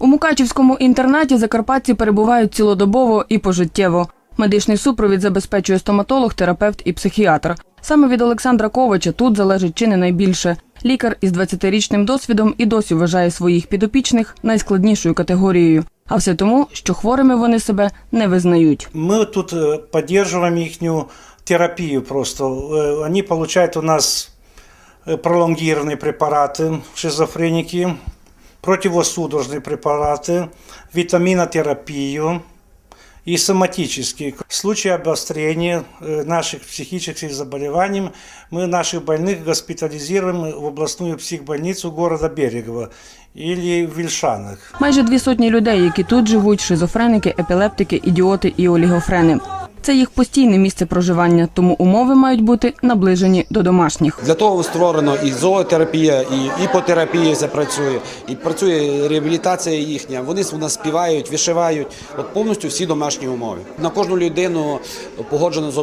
У Мукачівському інтернаті закарпатці перебувають цілодобово і пожиттєво. Медичний супровід забезпечує стоматолог, терапевт і психіатр. Саме від Олександра Ковача тут залежить чи не найбільше. Лікар із 20-річним досвідом і досі вважає своїх підопічних найскладнішою категорією. А все тому, що хворими вони себе не визнають. Мы тут э, поддерживаем их терапию просто. Э, Они получают у нас э, пролонгированные препараты, шизофреники, противосудорожные препараты, витаминотерапию и соматические. В случае обострения э, наших психических заболеваний мы наших больных госпитализируем в областную психбольницу города Берегово или в Вильшанах. Майже дві сотні людей, які тут живуть, шизофреники, епілептики, ідіоти і олігофрени. Це їх постійне місце проживання, тому умови мають бути наближені до домашніх. Для того створено і зоотерапія, і іпотерапія це працює, і працює реабілітація їхня. Вони у нас співають, вишивають. От повністю всі домашні умови. На кожну людину погоджено з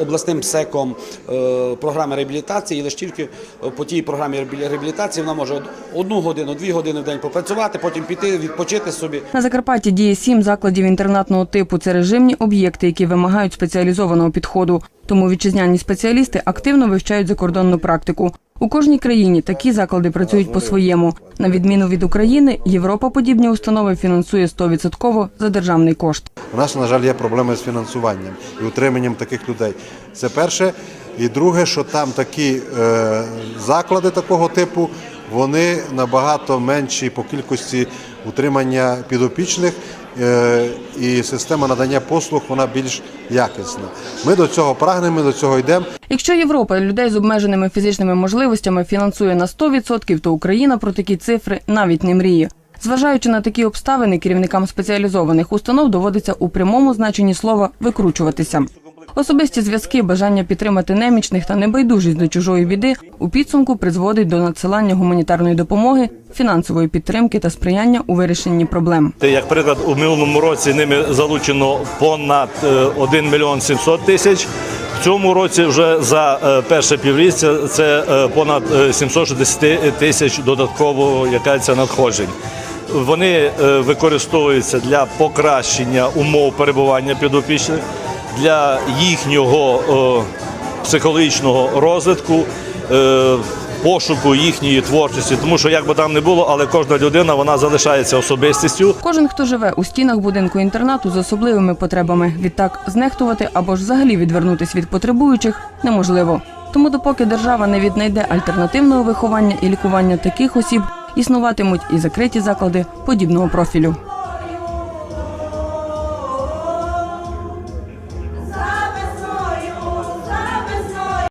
обласним СЕКом е, програма реабілітації, і лише тільки по тій програмі реабілітації вона може одну годину, дві години в день попрацювати, потім піти, відпочити собі. На Закарпатті діє сім закладів інтернатного типу. Це режимні об'єкти, які вимагають спеціалізованого підходу. Тому вітчизняні спеціалісти активно вивчають закордонну практику. У кожній країні такі заклади працюють по-своєму. На відміну від України, Європа подібні установи фінансує 100% за державний кошт. У нас, на жаль, є проблеми з фінансуванням і утриманням таких людей. Це перше. І друге, що там такі е, заклади такого типу, вони набагато менші по кількості утримання підопічних, е, і система надання послуг вона більш якісна. Ми до цього прагнемо, ми до цього йдемо. Якщо Європа людей з обмеженими фізичними можливостями фінансує на 100%, то Україна про такі цифри навіть не мріє. Зважаючи на такі обставини, керівникам спеціалізованих установ доводиться у прямому значенні слова викручуватися. Особисті зв'язки, бажання підтримати немічних та небайдужість до чужої біди у підсумку призводить до надсилання гуманітарної допомоги, фінансової підтримки та сприяння у вирішенні проблем. Як приклад, у минулому році ними залучено понад е, 1 мільйон 700 тисяч. В цьому році вже за е, перше півріччя це е, понад е, 760 тисяч додатково яка це надходжень. Вони е, використовуються для покращення умов перебування підопічних, для їхнього е, психологічного розвитку. е, Пошуку їхньої творчості, тому що як би там не було, але кожна людина вона залишається особистістю. Кожен, хто живе у стінах будинку інтернату з особливими потребами, відтак знехтувати або ж взагалі відвернутись від потребуючих неможливо. Тому, допоки держава не віднайде альтернативного виховання і лікування таких осіб, існуватимуть і закриті заклади подібного профілю.